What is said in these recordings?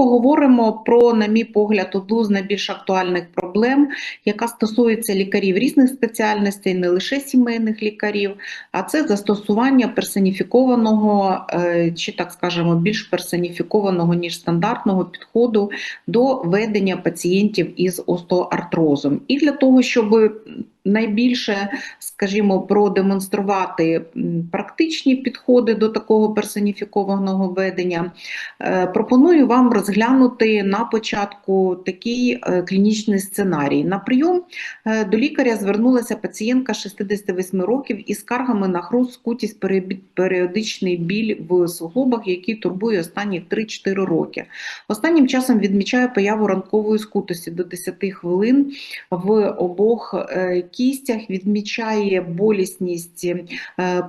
поговоримо про, на мій погляд, одну з найбільш актуальних проблем, яка стосується лікарів різних спеціальностей, не лише сімейних лікарів, а це застосування персоніфікованого е, чи так скажемо більш персоніфікованого ніж стандартного підходу до ведення пацієнтів із остеоартрозом. І для того, щоб найбільше, скажімо, продемонструвати практичні підходи до такого персоніфікованого ведення, е, пропоную вам розглянути на початку такий е, клінічний сценарій. На прийом е, до лікаря звернулася пацієнтка 68 років із скаргами на хруст, скутість, періодичний біль в суглобах, який турбує останні 3-4 роки. Останнім часом відмічає появу ранкової скутості до 10 хвилин в обох кістях, відмічає болісність е,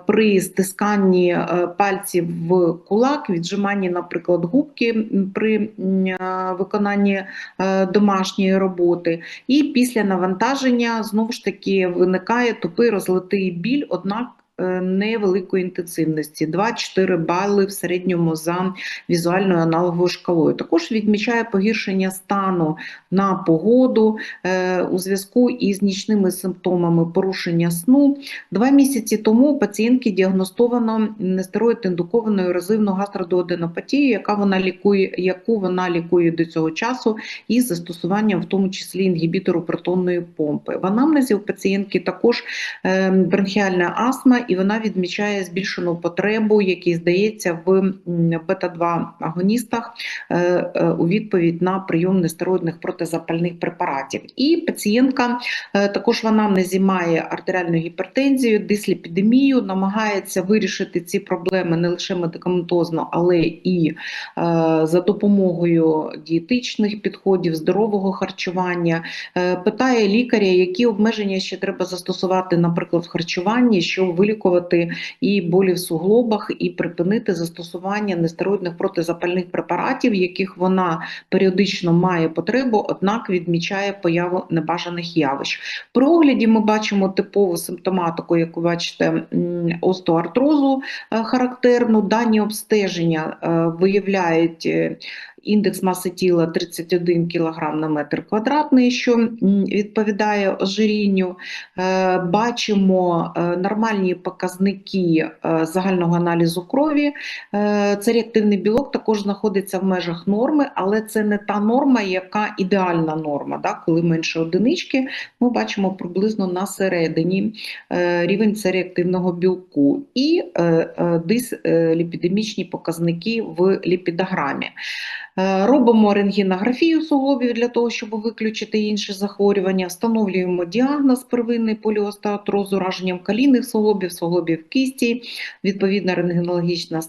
при стисканні е, пальців в кулак, віджиманні, наприклад, губки при е, виконанні домашньої роботи. І після навантаження знову ж таки виникає тупий розлитий біль, однак невеликої інтенсивності 2-4 бали в середньому за візуальною аналоговою шкалою. Також відмічає погіршення стану на погоду е, у зв'язку із нічними симптомами порушення сну. Два місяці тому у пацієнтки діагностовано нестероїд-індуковану ерозивну гастродуоденопатію, яка вона лікує, яку вона лікує до цього часу із застосуванням в тому числі інгібітору протонної помпи. В анамнезі у пацієнтки також е, бронхіальна астма, і вона відмічає збільшену потребу, який здається в м, бета-2 агоністах е, е, у відповідь на прийом нестероїдних протизапальних препаратів. І пацієнтка е, також в анамнезі має артеріальну гіпертензію, дисліпідемію, намагається вирішити ці проблеми не лише медикаментозно, але і за допомогою дієтичних підходів, здорового харчування. Питає лікаря, які обмеження ще треба застосувати, наприклад, в харчуванні, щоб вилікувати і болі в суглобах, і припинити застосування нестероїдних протизапальних препаратів, яких вона періодично має потребу, однак відмічає появу небажаних явищ. При огляді ми бачимо типову симптоматику, яку бачите, м, остеоартрозу е, характерну. Дані обстеження е, виявляють е, індекс маси тіла 31 кг на метр квадратний, що відповідає ожирінню. Е, Бачимо е, нормальні показники е, загального аналізу крові. Е, Цей реактивний білок також знаходиться в межах норми, але це не та норма, яка ідеальна норма. Да? Коли менше одинички, ми бачимо приблизно на середині рівень цереактивного білку і е, дисліпідемічні показники в ліпідограмі. Е, Робимо рентгенографію суглобів для того, щоб виключити інші захворювання. Встановлюємо діагноз первинний поліостеатроз з ураженням калійних суглобів, суглобів кисті, відповідна рентгенологічна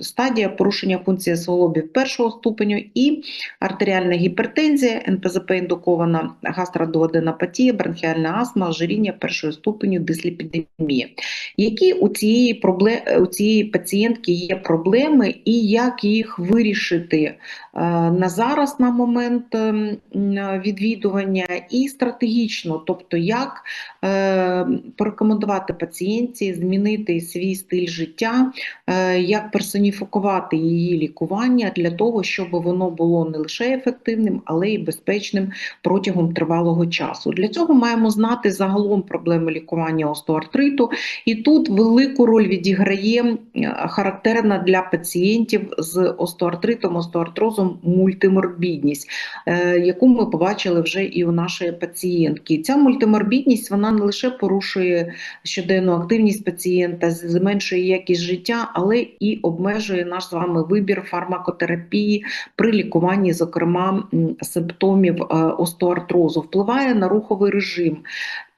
стадія, порушення функції суглобів першого ступеню і артеріальна гіпертензія, НПЗП-індукована гастродуоденопатія, бронхіальна астма, ожиріння першого ступеню, дисліпідемія. Які у цієї, пробле... у цієї пацієнтки є проблеми і як їх вирішити е, на зараз, на момент ем, відвідування, і стратегічно, тобто як е, порекомендувати пацієнтці змінити свій стиль життя, е, як персоніфікувати її лікування для того, щоб воно було не лише ефективним, але й безпечним протягом тривалого часу. Для цього маємо знати загалом проблеми лікування остеоартриту, і тут велику роль відіграє характерна для пацієнтів з остеоартритом, остеоартрозом мультиморбідність, е, яку ми побачили вже і у нашої пацієнтки. Ця мультиморбідність вона не лише порушує щоденну активність пацієнта, зменшує якість життя, але і обмежує наш з вами вибір фармакотерапії при лікуванні, зокрема симптомів е, остеоартрозу, впливає на руховий режим.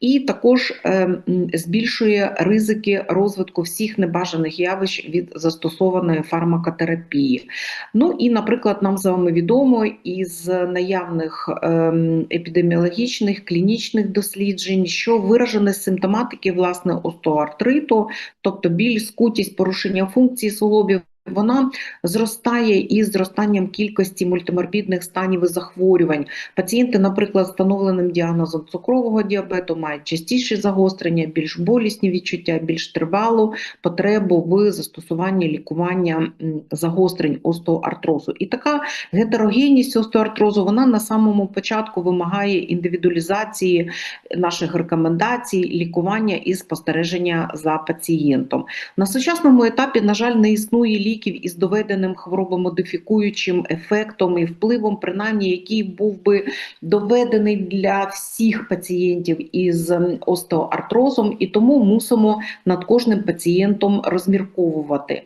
І також е, збільшує ризики розвитку всіх небажаних явищ від застосованої фармакотерапії. Ну і, наприклад, нам з вами відомо із наявних ем, епідеміологічних клінічних досліджень, що виражені симптоматики власне остеоартриту, тобто біль, скутість, порушення функції суглобів, вона зростає із зростанням кількості мультиморбідних станів і захворювань. Пацієнти, наприклад, з встановленим діагнозом цукрового діабету мають частіші загострення, більш болісні відчуття, більш тривалу потребу в застосуванні лікування загострень остеоартрозу. І така гетерогенність остеоартрозу вона на самому початку вимагає індивідуалізації наших рекомендацій, лікування і спостереження за пацієнтом. На сучасному етапі, на жаль, не існує ліків із доведеним хворобомодифікуючим ефектом і впливом, принаймні, який був би доведений для всіх пацієнтів із ем, остеоартрозом, і тому мусимо над кожним пацієнтом розмірковувати.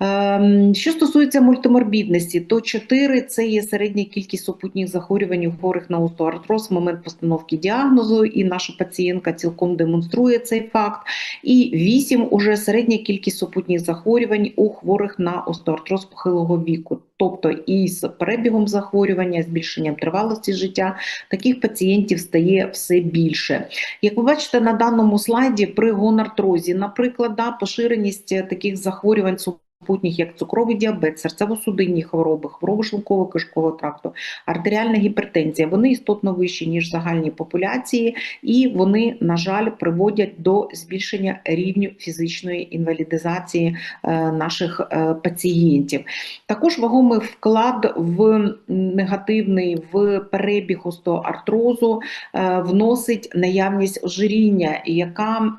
Ем, Що стосується мультиморбідності, то 4 – це є середня кількість супутніх захворювань у хворих на остеоартроз в момент постановки діагнозу, і наша пацієнтка цілком демонструє цей факт. І 8 – уже середня кількість супутніх захворювань у хворих на остеоартроз похилого віку. Тобто із перебігом захворювання, збільшенням тривалості життя таких пацієнтів стає все більше. Як ви бачите на даному слайді, при гонартрозі, наприклад, да, поширеність таких захворювань супутніх, як цукровий діабет, серцево-судинні хвороби, хвороби шлунково-кишкового тракту, артеріальна гіпертензія, вони істотно вищі, ніж в загальній популяції, і вони, на жаль, приводять до збільшення рівню фізичної інвалідизації е, наших е, пацієнтів. Також вагомий вклад в негативний в перебіг остеоартрозу е, вносить наявність ожиріння, яка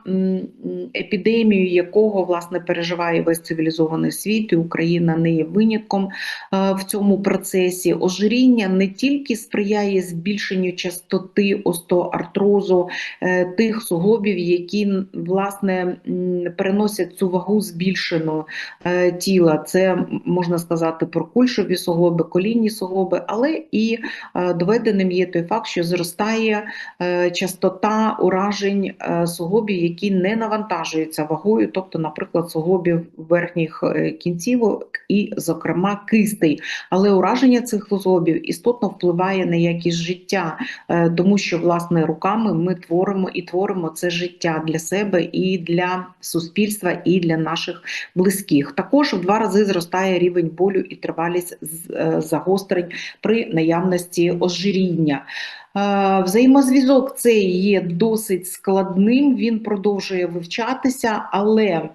епідемію якого власне переживає весь цивілізований світ, і Україна не є винятком е, в цьому процесі. Ожиріння не тільки сприяє збільшенню частоти остеоартрозу е, тих суглобів, які власне переносять цю вагу збільшену е, тіла. Це можна сказати про кульшові суглоби, колінні суглоби, але і доведеним є той факт, що зростає частота уражень суглобів, які не навантажуються вагою, тобто, наприклад, суглобів верхніх кінцівок і, зокрема, кистей. Але ураження цих суглобів істотно впливає на якість життя, е, тому що власне руками ми творимо і творимо це життя для себе і для суспільства, і для наших близьких. Також в два рази зростає рівень болю і тривалість е, загострень при наявності ожиріння. Е, Взаємозв'язок цей є досить складним, він продовжує вивчатися, але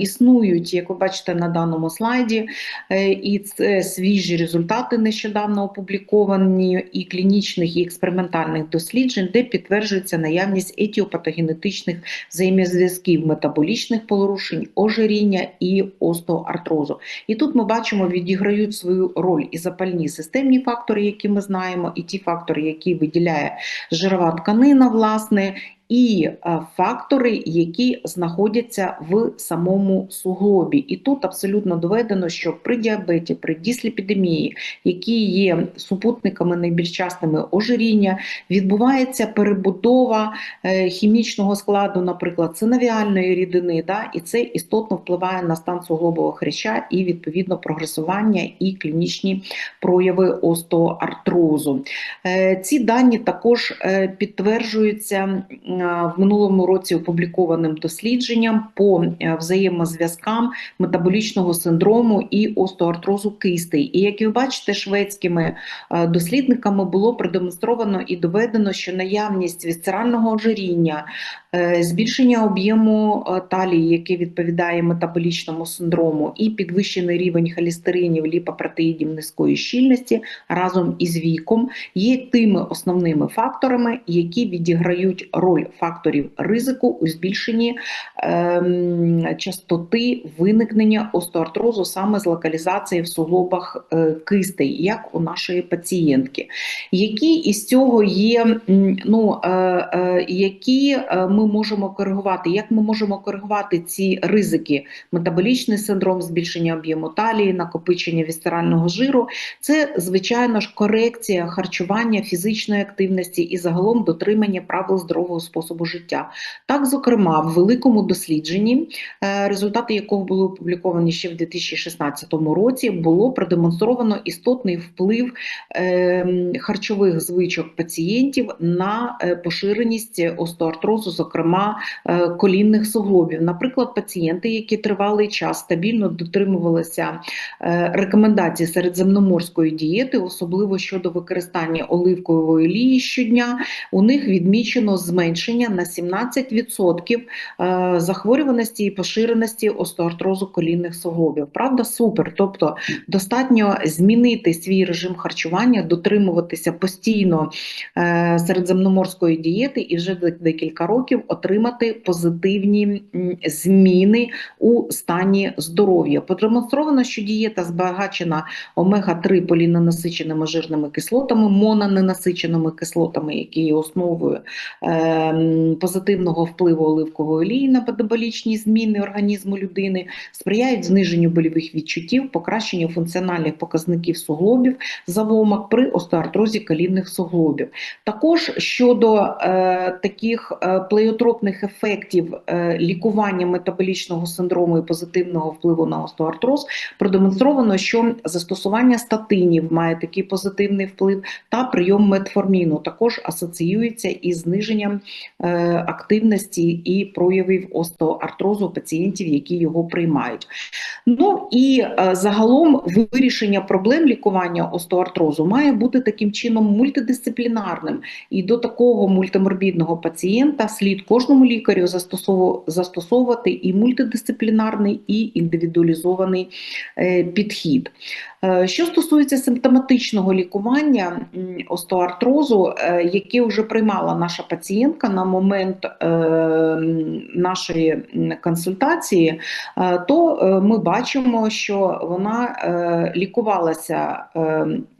існують, як ви бачите на даному слайді, е, і це свіжі результати нещодавно опубліковані і клінічних, і експериментальних досліджень, де підтверджується наявність етіопатогенетичних взаємозв'язків метаболічних порушень, ожиріння і остеоартрозу. І тут ми бачимо, відіграють свою роль і запальні системні фактори, які ми знаємо, і ті фактори, які виділяє жирова тканина, власне, і е, фактори, які знаходяться в самому суглобі. І тут абсолютно доведено, що при діабеті, при дісліпідемії, які є супутниками найбільш частими ожиріння, відбувається перебудова е, хімічного складу, наприклад, синовіальної рідини, да, і це істотно впливає на стан суглобового хряща і відповідно прогресування і клінічні прояви остеоартрозу. Е, Ці дані також підтверджуються в минулому році опублікованим дослідженням по е, взаємозв'язкам метаболічного синдрому і остеоартрозу кистей. І як ви бачите, шведськими е, дослідниками було продемонстровано і доведено, що наявність вісцерального ожиріння, е, збільшення об'єму е, талії, яке відповідає метаболічному синдрому, і підвищений рівень холестеринів, ліпопротеїдів низької щільності разом із віком є тими основними факторами, які відіграють роль факторів ризику у збільшенні ем, частоти виникнення остеоартрозу саме з локалізації в суглобах е, кистей, як у нашої пацієнтки. Які із цього є, ну, е, е, які е, ми можемо коригувати, як ми можемо коригувати ці ризики? Метаболічний синдром, збільшення об'єму талії, накопичення вісцерального жиру, це звичайно ж корекція харчування, фізичної активності і загалом дотримання правил здорового способу способу життя. Так, зокрема, в великому дослідженні, е, результати якого були опубліковані ще в 2016 році, було продемонстровано істотний вплив е, харчових звичок пацієнтів на е, поширеність остеоартрозу, зокрема е, колінних суглобів. Наприклад, пацієнти, які тривалий час стабільно дотримувалися рекомендацій середземноморської дієти, особливо щодо використання оливкової олії щодня, у них відмічено зменшення на 17% е, захворюваності і поширеності остеоартрозу колінних суглобів. Правда, супер. Тобто достатньо змінити свій режим харчування, дотримуватися постійно е, середземноморської дієти і вже декілька років отримати позитивні зміни у стані здоров'я. Продемонстровано, що дієта збагачена омега-3 поліненасиченими жирними кислотами, мононенасиченими кислотами, які є основою ем, позитивного впливу оливкової олії на метаболічні зміни організму людини, сприяють зниженню больових відчуттів, покращенню функціональних показників суглобів, завомок при остеоартрозі колінних суглобів. Також щодо е, таких е, плеотропних ефектів е, лікування метаболічного синдрому і позитивного впливу на остеоартроз, продемонстровано, що застосування статинів має такий позитивний вплив, та прийом метформіну також асоціюється із зниженням активності і проявів остеоартрозу пацієнтів, які його приймають. Ну і е, загалом вирішення проблем лікування остеоартрозу має бути таким чином мультидисциплінарним. І до такого мультиморбідного пацієнта слід кожному лікарю застосовувати і мультидисциплінарний, і індивідуалізований е, підхід. Е, Що стосується симптоматичного лікування остеоартрозу, е, яке вже приймала наша пацієнтка на момент е, нашої консультації, е, то е, ми бачимо, що вона лікувалася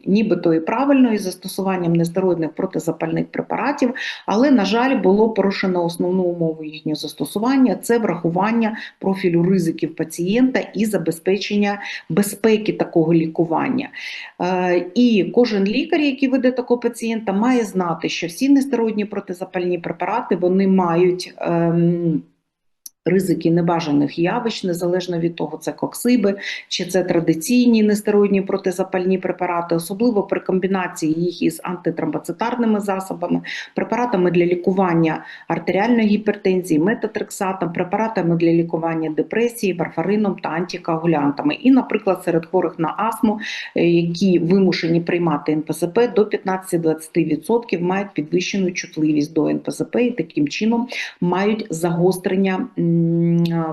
нібито і правильно із застосуванням нестероїдних протизапальних препаратів, але, на жаль, було порушено основну умову їхнього застосування це врахування профілю ризиків пацієнта і забезпечення безпеки такого лікування. І кожен лікар, який веде такого пацієнта, має знати, що всі нестероїдні протизапальні препарати вони мають. ем, Ризики небажаних явищ, незалежно від того, це коксиби чи це традиційні нестероїдні протизапальні препарати, особливо при комбінації їх із антитромбоцитарними засобами, препаратами для лікування артеріальної гіпертензії, метатрексатом, препаратами для лікування депресії, варфарином та антикоагулянтами. І, наприклад, серед хворих на астму, е, які вимушені приймати НПЗП, до 15-20% мають підвищену чутливість до НПЗП і таким чином мають загострення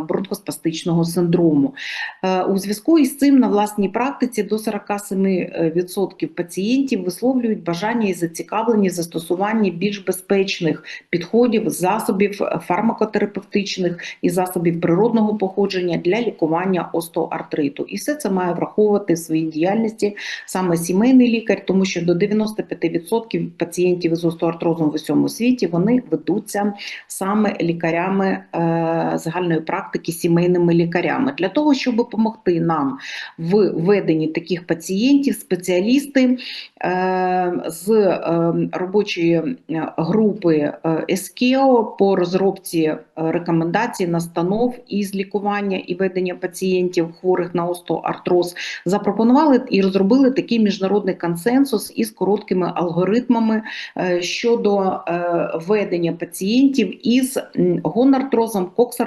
бронхоспастичного синдрому. Е, У зв'язку із цим на власній практиці до 47% пацієнтів висловлюють бажання і зацікавлені в застосуванні більш безпечних підходів, засобів фармакотерапевтичних і засобів природного походження для лікування остеоартриту. І все це має враховувати в своїй діяльності саме сімейний лікар, тому що до 95% пацієнтів із остеоартрозом в усьому світі вони ведуться саме лікарями е, загальної практики, сімейними лікарями. Для того, щоб допомогти нам в веденні таких пацієнтів, спеціалісти е, з е, робочої е, групи ЕСКЕО по розробці рекомендацій, настанов із лікування і ведення пацієнтів хворих на остеоартроз запропонували і розробили такий міжнародний консенсус із короткими алгоритмами щодо ведення пацієнтів із гонартрозом, коксартрозом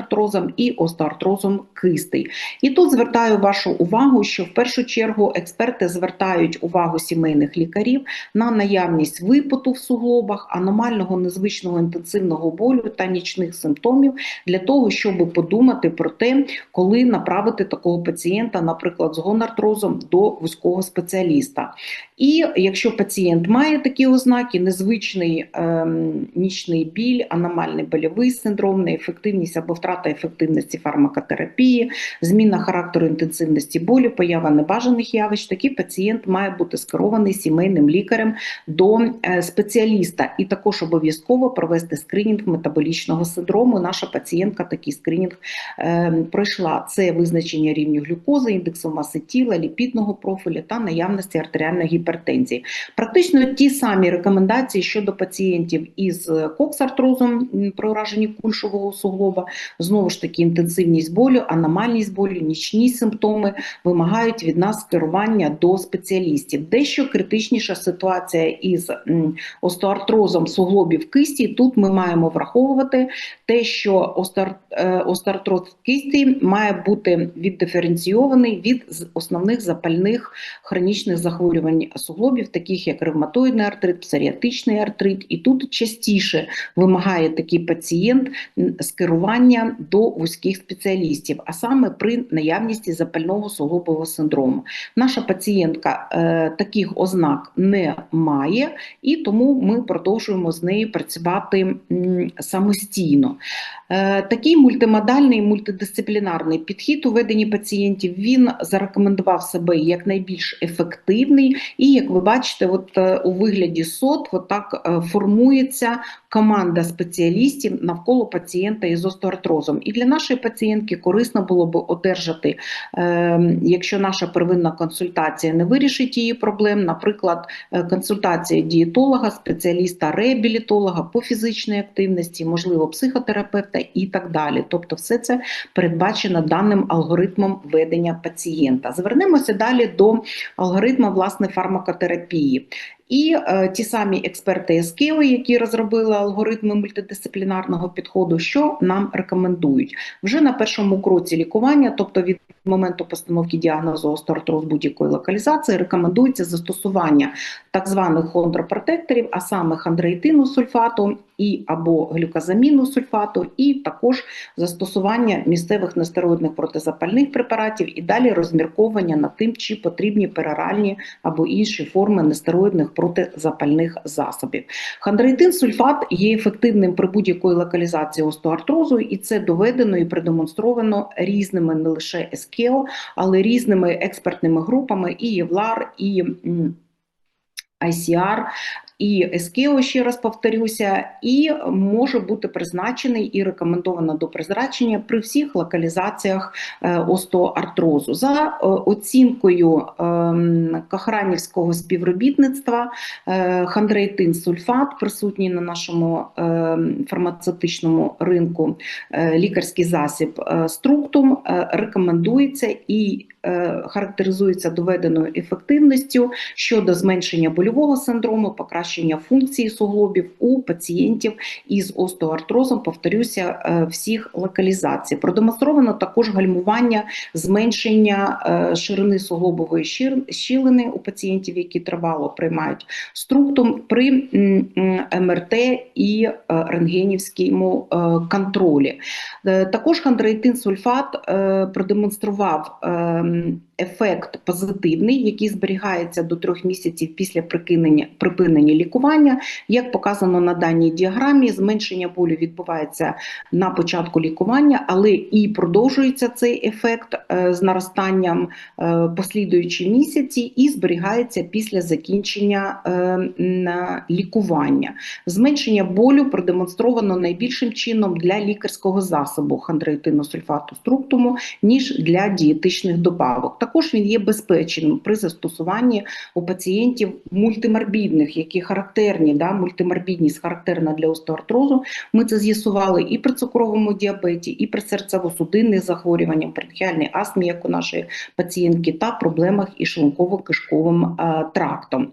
і остеоартрозом кистей. І тут звертаю вашу увагу, що в першу чергу експерти звертають увагу сімейних лікарів на наявність випоту в суглобах, аномального незвичного інтенсивного болю та нічних симптомів для того, щоб подумати про те, коли направити такого пацієнта, наприклад, з гонартрозом до вузького спеціаліста. І якщо пацієнт має такі ознаки, незвичний ем, нічний біль, аномальний больовий синдром, неефективність або втрата ефективності фармакотерапії, зміна характеру інтенсивності болю, поява небажаних явищ, такий пацієнт має бути скерований сімейним лікарем до е, спеціаліста і також обов'язково провести скринінг метаболічного синдрому. Наша пацієнтка такий скринінг е, пройшла. Це визначення рівню глюкози, індексу маси тіла, ліпідного профілю та наявності артеріальної гіпертензії. Практично ті самі рекомендації щодо пацієнтів із коксартрозом м, при ураженні кульшового суглоба, знову ж таки інтенсивність болю, аномальність болю, нічні симптоми вимагають від нас скерування до спеціалістів. Дещо критичніша ситуація із остеоартрозом суглобів кисті. Тут ми маємо враховувати те, що е, остеоартроз кисті має бути віддиференційований від основних запальних хронічних захворювань суглобів, таких як ревматоїдний артрит, псоріатичний артрит. І тут частіше вимагає такий пацієнт скерування до вузьких спеціалістів, а саме при наявності запального суглобового синдрому. Наша пацієнтка е, таких ознак не має, і тому ми продовжуємо з нею працювати м, самостійно. Е, Такий мультимодальний мультидисциплінарний підхід у веденні пацієнтів він зарекомендував себе як найбільш ефективний, і як ви бачите, от е, у вигляді СОТ от так е, формується команда спеціалістів навколо пацієнта із остеоартрозом. І для нашої пацієнтки корисно було б одержати, е, якщо наша первинна консультація не вирішить її проблем, наприклад, консультація дієтолога, спеціаліста реабілітолога по фізичній активності, можливо, психотерапевта і так далі. Тобто, все це передбачено даним алгоритмом ведення пацієнта. Звернемося далі до алгоритму власне фармакотерапії. І е, ті самі експерти СКЕО, які розробили алгоритми мультидисциплінарного підходу, що нам рекомендують. Вже на першому кроці лікування, тобто від моменту постановки діагнозу остеоартроз будь-якої локалізації, рекомендується застосування так званих хондропротекторів, а саме хондроїтину сульфату і або глюказаміну сульфату, і також застосування місцевих нестероїдних протизапальних препаратів і далі розмірковання над тим, чи потрібні пероральні або інші форми нестероїдних протизапальних засобів. Хондроїтин сульфат є ефективним при будь-якої локалізації остеоартрозу, і це доведено і продемонстровано різними не лише СКЕО, але різними експертними групами і ЄВЛАР, і ICR, і ескео, ще раз повторюся, і може бути призначений і рекомендовано до призначення при всіх локалізаціях е, остеоартрозу. За е, оцінкою ем, Кохранівського співробітництва, е, хондроїтин сульфат присутній на нашому ем, фармацевтичному ринку, лікарський засіб структум рекомендується і характеризується доведеною ефективністю щодо зменшення больового синдрому, покращення функції суглобів у пацієнтів із остеоартрозом, повторюся, е, всіх локалізацій. Продемонстровано також гальмування зменшення е, ширини суглобової щілини у пацієнтів, які тривало приймають структум при МРТ і е, рентгенівському контролі. Також хондроїтин сульфат продемонстрував ем, ефект позитивний, який зберігається до трьох місяців після припинення лікування. Як показано на даній діаграмі, зменшення болю відбувається на початку лікування, але і продовжується цей ефект е, з наростанням е, послідуючі місяці і зберігається після закінчення е, лікування. Зменшення болю продемонстровано найбільшим чином для лікарського засобу хондроїтиносульфату структуму, ніж для дієтичних добавок. Також він є безпечним при застосуванні у пацієнтів мультиморбідних, які характерні, да, мультиморбідність характерна для остеоартрозу. Ми це з'ясували і при цукровому діабеті, і при серцево-судинних захворюваннях, бронхіальній астмі, як у нашої пацієнтки, та проблемах із шлунково-кишковим е, трактом.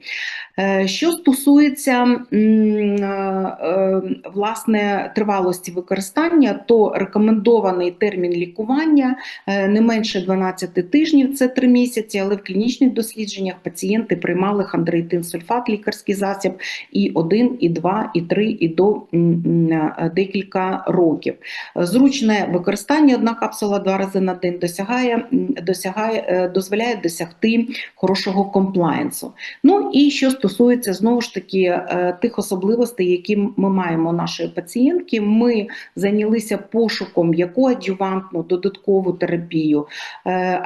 Е, Що стосується е, е, власне тривалості використання, то рекомендований термін лікування е, не менше 12 тижнів. Це це 3 місяці, але в клінічних дослідженнях пацієнти приймали хондроїтин сульфат, лікарський засіб, і 1, і 2, і 3, і до е, декілька років. Зручне використання одна капсула два рази на день досягає, досягає, е, дозволяє досягти хорошого комплаєнсу. Ну і що стосується знову ж таки е, тих особливостей, які ми маємо нашої пацієнтки, ми зайнялися пошуком яку адювантну додаткову терапію, е,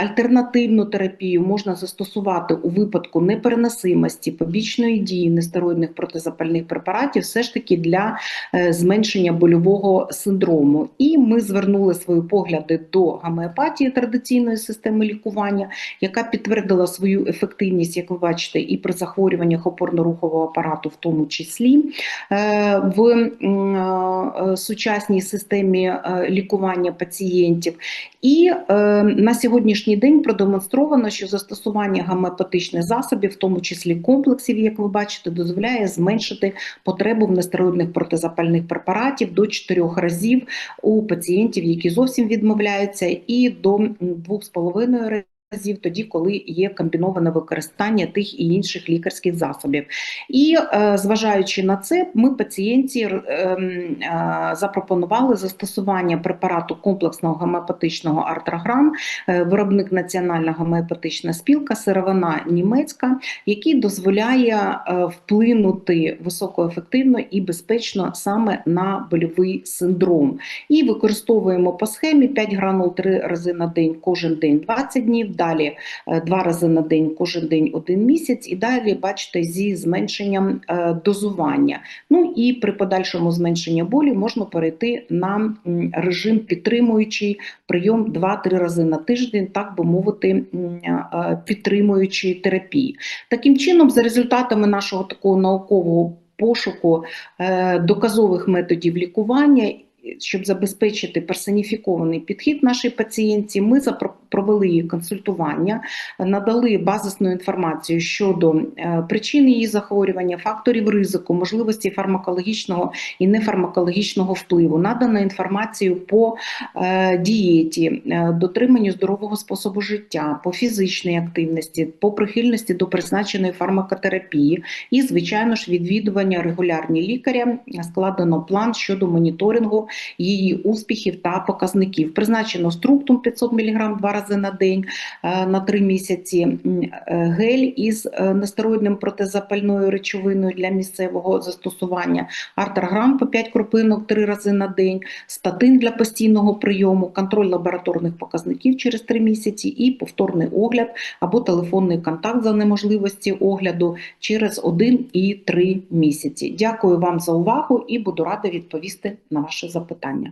альтернативну терапію можна застосувати у випадку непереносимості, побічної дії нестероїдних протизапальних препаратів, все ж таки для е, зменшення больового синдрому. І ми звернули свої погляди до гомеопатії традиційної системи лікування, яка підтвердила свою ефективність, як ви бачите, і при захворюваннях опорно-рухового апарату, в тому числі Е, в е, сучасній системі лікування пацієнтів. І на сьогоднішній день продемонстровано, що застосування гомеопатичних засобів, в тому числі комплексів, як ви бачите, дозволяє зменшити потребу в нестероїдних протизапальних препаратів до 4 разів у пацієнтів, які зовсім відмовляються, і до 2,5 разів. Разів тоді, коли є комбіноване використання тих і інших лікарських засобів, і е, зважаючи на це, ми пацієнті е, м, е, запропонували застосування препарату комплексного гомеопатичного артрограм, е, виробник Національна гомеопатична спілка, сировина німецька, який дозволяє вплинути високоефективно і безпечно саме на больовий синдром. І використовуємо по схемі 5 гранул 3 рази на день, кожен день 20 днів, далі 2 рази на день, кожен день 1 місяць, і далі бачите зі зменшенням е, дозування. Ну і при подальшому зменшенні болі можна перейти на режим підтримуючий прийом 2-3 рази на тиждень, так би мовити, е, підтримуючої терапії. Таким чином, за результатами нашого такого наукового пошуку е, доказових методів лікування. Щоб забезпечити персоніфікований підхід нашій пацієнтці, ми провели консультування, надали базисну інформацію щодо е, причин її захворювання, факторів ризику, можливості фармакологічного і нефармакологічного впливу. Надано інформацію по е, дієті, е, дотриманню здорового способу життя, по фізичній активності, по прихильності до призначеної фармакотерапії і, звичайно ж, відвідування регулярні лікаря. Складено план щодо моніторингу її успіхів та показників. Призначено структум 500 мг два рази на день е, на 3 місяці, е, гель із е, нестероїдним протизапальною речовиною для місцевого застосування, артрограм по 5 крупинок 3 рази на день, статин для постійного прийому, контроль лабораторних показників через 3 місяці і повторний огляд або телефонний контакт за неможливості огляду через 1 і 3 місяці. Дякую вам за увагу і буду рада відповісти на ваші запитання.